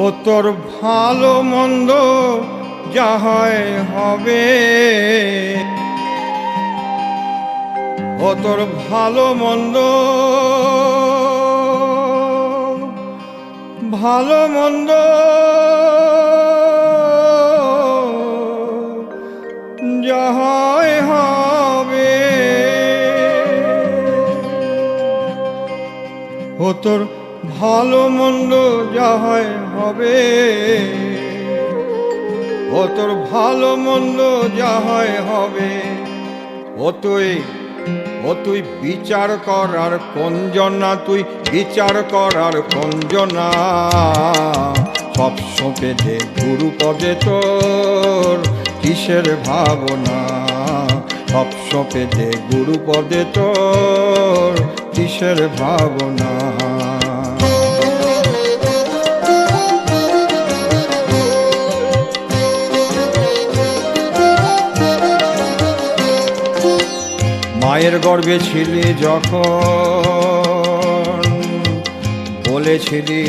ও তোর ভালো মন্দ যা হয় হবে। ও তোর ভালো মন্দ ভালো মন্দ যা হবে। ও তোর ভালো মন্দ যা হয় হবে। ও তোর ভালো মন্দ যা হয় হবে। ও তুই ও তুই বিচার করার কঞ্জনা তুই বিচার করার কঞ্জনা। সব সোপে যে গুরু পদে তোর কিসের ভাবনা? সব সোপে যে গুরু পদে তোর কিসের ভাবনা। মায়ের গর্ভে ছিলি যখন, বলেছিলি,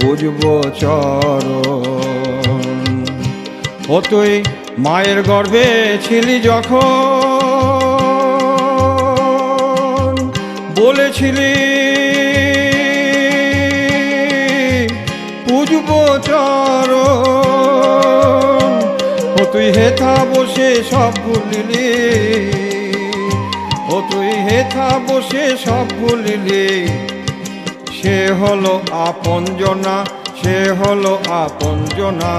পুজব চর ও তুই মায়ের গর্ভে ছিলি যখন বলেছিলি, পুজব চরণ। ও তুই হেথা বসে সব ভুলিলি ও তুই হেথা বসে সব ভুলিলি সে হলো আপন জনা, সে হলো আপনজনা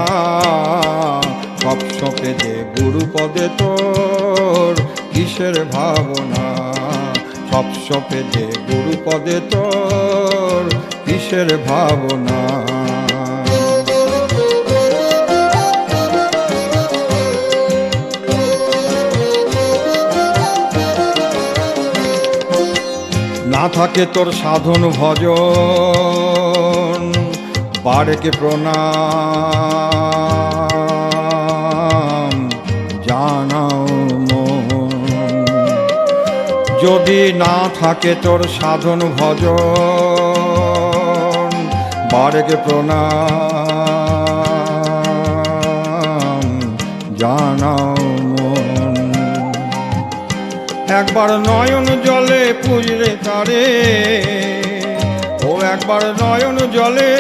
সব সপে যে গুরু পদে তোর কিসের ভাবনা? সব সপে যে গুরু পদে তোর, কিসের ভাবনা? না থাকে তোর সাধন ভজন বারেকে প্রণাম? যদি না থাকে তোর সাধন ভজন বারেকে প্রণাম, জানাও মন। একবার নয়ন জলে পুজরে তারে, ও একবার নয়ন জলে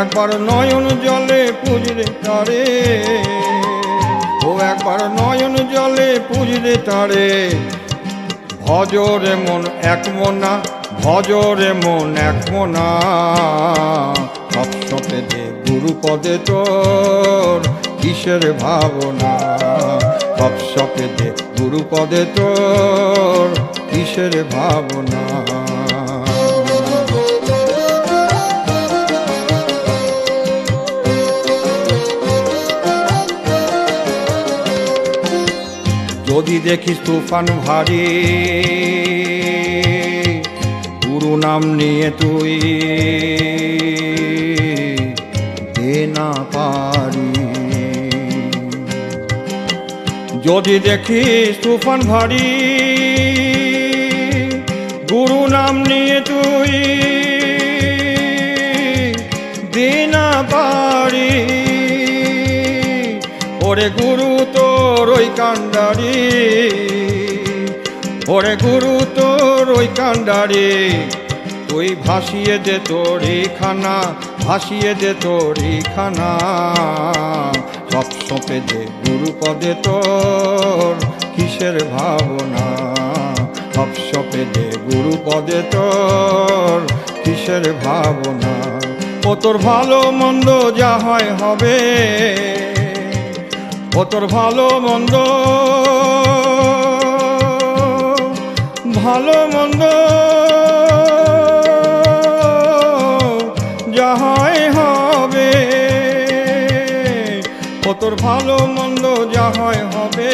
একবার নয়ন জলে পুজরে তারে। ও একবার নয়ন জলে পুজরে তারে। ভজরে মন এক মনা, ভজরে মন এক মনা। সব সপে যে গুরু পদে তোর কিসের ভাবনা? সব সপে যে গুরু পদে তোর কিসের ভাবনা? যদি দেখিস তুফান ভারী, গুরু নাম নিয়ে তুই দে না পারি। যদি দেখিস তুফান ভারী, গুরু নাম নিয়ে তুই দে না পারি। ওরে গুরু তোর ওই কান্ডারি। ওরে গুরু, তোর ওই কান্ডারি। তুই ভাসিয়ে দে তোর খানা ভাসিয়ে দে তোর খানা সব সপে দে গুরু পদে তোর কিসের ভাবনা। সব সপে দে গুরু পদে তোর কিসের ভাবনা। ও তোর ভালো মন্দ যা হয় হবে। ও তোর ভালো মন্দ। ভালো মন্দ। যাহাই হবে, ও তোর ভালো মন্দ যাহাই হবে।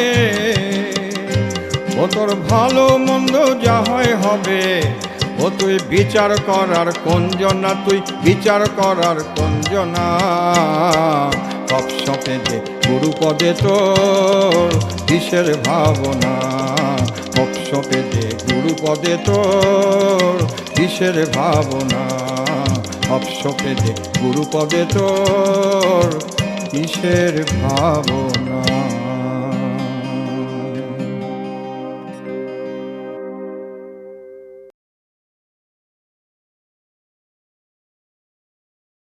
ও তোর ভালো মন্দ যাহাই হবে, ও তুই বিচার করার কোন জনা তুই বিচার করার কঞ্জনা সপে যে গুরু পদে তোর কিসের ভাবনা? তপসপে যে গুরুপদে তোর কিসের ভাবনা? তপসপে যে গুরুপদে তোর কিসের ভাবনা?